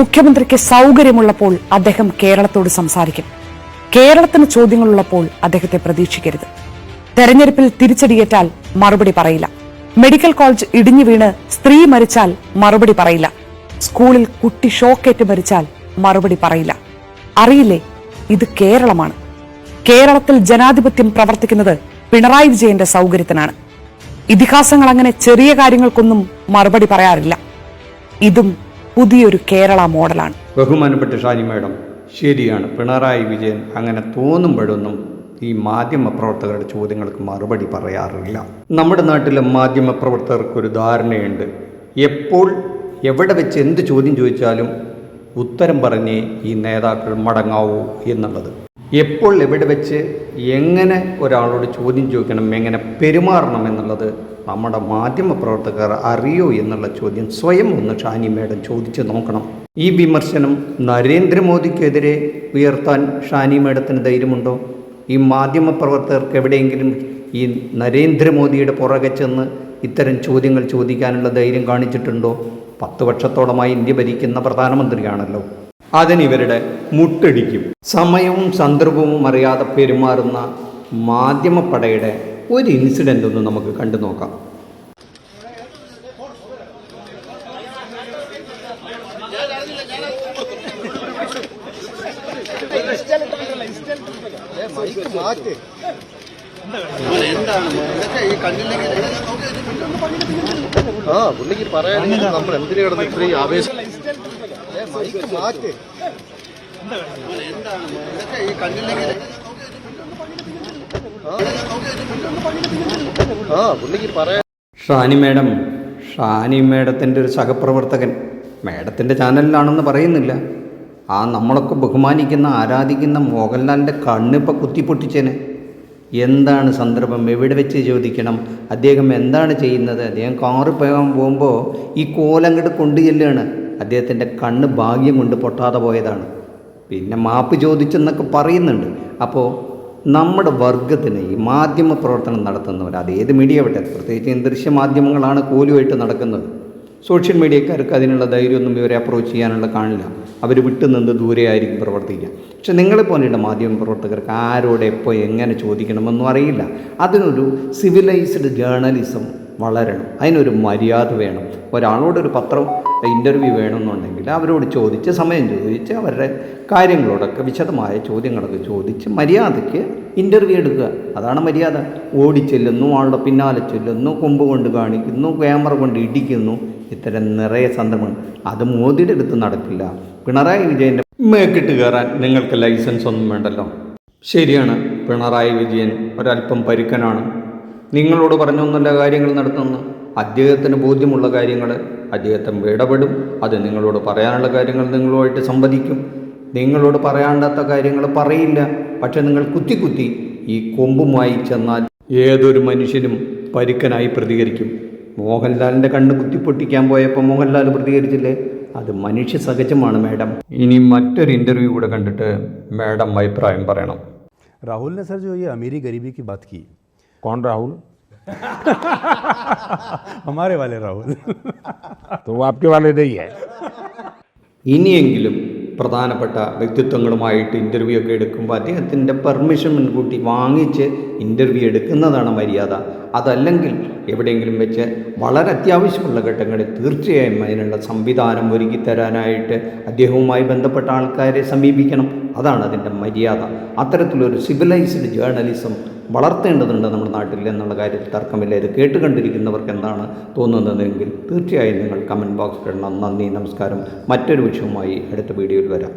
മുഖ്യമന്ത്രിക്ക് സൗകര്യമുള്ളപ്പോൾ അദ്ദേഹം കേരളത്തോട് സംസാരിക്കും. കേരളത്തിന് ചോദ്യങ്ങളുള്ളപ്പോൾ അദ്ദേഹത്തെ പ്രതീക്ഷിക്കരുത്. തെരഞ്ഞെടുപ്പിൽ തിരിച്ചടിയേറ്റാൽ മറുപടി പറയില്ല. മെഡിക്കൽ കോളേജ് ഇടിഞ്ഞു വീണ് സ്ത്രീ മരിച്ചാൽ മറുപടി പറയില്ല. സ്കൂളിൽ കുട്ടി ഷോക്കേറ്റ് മരിച്ചാൽ മറുപടി പറയില്ല. അറിയില്ലേ? ഇത് കേരളമാണ്. കേരളത്തിൽ ജനാധിപത്യം പ്രവർത്തിക്കുന്നത് പിണറായി വിജയന്റെ സൗകര്യത്തിനാണ്. ഇതിഹാസങ്ങൾ അങ്ങനെ ചെറിയ കാര്യങ്ങൾക്കൊന്നും മറുപടി പറയാറില്ല. ഇതും പുതിയൊരു കേരള മോഡലാണ്. ബഹുമാനപ്പെട്ട ഷാനി മേഡം ശരിയാണ്. പിണറായി വിജയൻ അങ്ങനെ തോന്നുമ്പോഴൊന്നും ഈ മാധ്യമ പ്രവർത്തകരുടെ ചോദ്യങ്ങൾക്ക് മറുപടി പറയാറില്ല. നമ്മുടെ നാട്ടിലെ മാധ്യമ പ്രവർത്തകർക്ക് ഒരു ധാരണയുണ്ട്. എപ്പോൾ എവിടെ വെച്ച് എന്ത് ചോദ്യം ചോദിച്ചാലും ഉത്തരം പറഞ്ഞേ ഈ നേതാക്കൾ മടങ്ങാവൂ എന്നുള്ളത്. എപ്പോൾ എവിടെ വെച്ച് എങ്ങനെ ഒരാളോട് ചോദ്യം ചോദിക്കണം എങ്ങനെ പെരുമാറണം എന്നുള്ളത് നമ്മുടെ മാധ്യമ പ്രവർത്തകർ അറിയോ എന്നുള്ള ചോദ്യം സ്വയം ഒന്ന് ഷാനി മേഡം ചോദിച്ചു നോക്കണം. ഈ വിമർശനം നരേന്ദ്രമോദിക്കെതിരെ ഉയർത്താൻ ഷാനി മേഡത്തിന് ധൈര്യമുണ്ടോ? ഈ മാധ്യമ പ്രവർത്തകർക്ക് എവിടെയെങ്കിലും ഈ നരേന്ദ്രമോദിയുടെ പുറകെ ചെന്ന് ഇത്തരം ചോദ്യങ്ങൾ ചോദിക്കാനുള്ള ധൈര്യം കാണിച്ചിട്ടുണ്ടോ? പത്ത് വർഷത്തോളമായി ഇന്ത്യ ഭരിക്കുന്ന പ്രധാനമന്ത്രിയാണല്ലോ. അതിനിവരുടെ മുട്ടടിക്കും. സമയവും സന്ദർഭവും അറിയാതെ പെരുമാറുന്ന മാധ്യമപ്പടയുടെ ഒരു ഇൻസിഡന്റ് ഒന്ന് നമുക്ക് കണ്ടു നോക്കാം. ആ പുള്ളിക്ക് പറയാനെങ്കിൽ നമ്മൾ എന്തിനു കിടന്ന് ഇത്രയും ആവേശം മൈക്ക് എന്താണ് ഈ ആ ഷാനി മേഡം ഷാനി മേഡത്തിന്റെ ഒരു സഹപ്രവർത്തകൻ. മേഡത്തിന്റെ ചാനലിലാണെന്ന് പറയുന്നില്ല. ആ നമ്മളൊക്കെ ബഹുമാനിക്കുന്ന ആരാധിക്കുന്ന മോഹൻലാലിന്റെ കണ്ണിപ്പോൾ കുത്തിപ്പൊട്ടിച്ചേനെ. എന്താണ് സന്ദർഭം? എവിടെ വെച്ച് ചോദിക്കണം? അദ്ദേഹം എന്താണ് ചെയ്യുന്നത്? അദ്ദേഹം കാറ് പോകാൻ പോകുമ്പോൾ ഈ കോലങ്ങോട്ട് കൊണ്ടു ചെല്ലുകയാണ് അദ്ദേഹത്തിന്റെ കണ്ണ് ഭാഗ്യം കൊണ്ട് പൊട്ടാതെ പോയതാണ്. പിന്നെ മാപ്പ് ചോദിച്ചെന്നൊക്കെ പറയുന്നുണ്ട്. അപ്പോൾ നമ്മുടെ വർഗത്തിന് ഈ മാധ്യമ പ്രവർത്തനം നടത്തുന്നവർ അത് ഏത് മീഡിയ വിട്ടത് പ്രത്യേകിച്ച് ദൃശ്യ മാധ്യമങ്ങളാണ് കോലുമായിട്ട് നടക്കുന്നത്. സോഷ്യൽ മീഡിയക്കാർക്ക് അതിനുള്ള ധൈര്യമൊന്നും ഇവരെ അപ്രോച്ച് ചെയ്യാനുള്ള കാണില്ല. അവർ വിട്ടുനിന്ന് ദൂരെ ആയിരിക്കും പ്രവർത്തിക്കുക. പക്ഷെ നിങ്ങളെപ്പോലെയുള്ള മാധ്യമ പ്രവർത്തകർക്ക് ആരോട് എപ്പോൾ എങ്ങനെ ചോദിക്കണമെന്നും അറിയില്ല. അതിനൊരു സിവിലൈസ്ഡ് ജേർണലിസം വളരണം. അതിനൊരു മര്യാദ വേണം. ഒരാളോടൊരു പത്രം ഇന്റർവ്യൂ വേണമെന്നുണ്ടെങ്കിൽ അവരോട് ചോദിച്ച് സമയം ചോദിച്ച് അവരുടെ കാര്യങ്ങളോടൊക്കെ വിശദമായ ചോദ്യങ്ങളൊക്കെ ചോദിച്ച് മര്യാദയ്ക്ക് ഇന്റർവ്യൂ എടുക്കുക. അതാണ് മര്യാദ. ഓടിച്ചെല്ലുന്നു ആളുടെ പിന്നാലെ ചെല്ലുന്നു കൊമ്പ് കൊണ്ട് കാണിക്കുന്നു ക്യാമറ കൊണ്ട് ഇടിക്കുന്നു ഇത്തരം നിറയെ സന്ദർഭങ്ങൾ അത് മോദിയുടെ അടുത്ത് നടക്കില്ല. പിണറായി വിജയന്റെ മേക്കിട്ട് കയറാൻ നിങ്ങൾക്ക് ലൈസൻസ് ഒന്നും വേണ്ടല്ലോ. ശരിയാണ്. പിണറായി വിജയൻ ഒരല്പം പരുക്കനാണ്. നിങ്ങളോട് പറഞ്ഞൊന്നല്ല കാര്യങ്ങൾ നടത്തുന്ന അദ്ദേഹത്തിന് ബോധ്യമുള്ള കാര്യങ്ങൾ അദ്ദേഹം ഇടപെടും അത് നിങ്ങളോട് പറയാനുള്ള കാര്യങ്ങൾ നിങ്ങളുമായിട്ട് സംവദിക്കും നിങ്ങളോട് പറയാണ്ടാത്ത കാര്യങ്ങൾ പറയില്ല പക്ഷെ നിങ്ങൾ കുത്തി കുത്തി ഈ കൊമ്പുമായി ചെന്നാൽ ഏതൊരു മനുഷ്യനും പരുക്കനായി പ്രതികരിക്കും മോഹൻലാലിൻ്റെ കണ്ണ് കുത്തിപ്പൊട്ടിക്കാൻ പോയപ്പോൾ മോഹൻലാൽ പ്രതികരിച്ചില്ലേ അത് മനുഷ്യ സഹജമാണ് മാഡം ഇനി മറ്റൊരു ഇൻ്റർവ്യൂ കൂടെ കണ്ടിട്ട് മാഡം അഭിപ്രായം പറയണം राहुल ने सर जो ये अमीरी गरीबी की बात की कौन राहुल हमारे वाले राहुल तो वो आपके वाले नहीं है ഇനിയെങ്കിലും പ്രധാനപ്പെട്ട വ്യക്തിത്വങ്ങളുമായിട്ട് ഇൻ്റർവ്യൂ ഒക്കെ എടുക്കുമ്പോൾ അദ്ദേഹത്തിൻ്റെ പെർമിഷൻ മുൻകൂട്ടി വാങ്ങിച്ച് ഇൻ്റർവ്യൂ എടുക്കുന്നതാണ് മര്യാദ അതല്ലെങ്കിൽ എവിടെയെങ്കിലും വെച്ച് വളരെ അത്യാവശ്യമുള്ള ഘട്ടങ്ങളിൽ തീർച്ചയായും അതിനുള്ള സംവിധാനം ഒരുക്കി തരാനായിട്ട് അദ്ദേഹവുമായി ബന്ധപ്പെട്ട ആൾക്കാരെ സമീപിക്കണം അതാണ് അതിൻ്റെ മര്യാദ അത്തരത്തിലൊരു സിവിലൈസ്ഡ് ജേർണലിസം വളർത്തേണ്ടതുണ്ട് നമ്മുടെ നാട്ടിൽ എന്നുള്ള കാര്യത്തിൽ തർക്കമില്ല. ഇത് കേട്ടുകണ്ടിരിക്കുന്നവർക്ക് എന്താണ് തോന്നുന്നതെങ്കിൽ തീർച്ചയായും നിങ്ങൾ കമന്റ് ബോക്സിൽ ഇടണം. നന്ദി നമസ്കാരം. മറ്റൊരു വിഷയവുമായി അടുത്ത വീഡിയോയിൽ വരാം.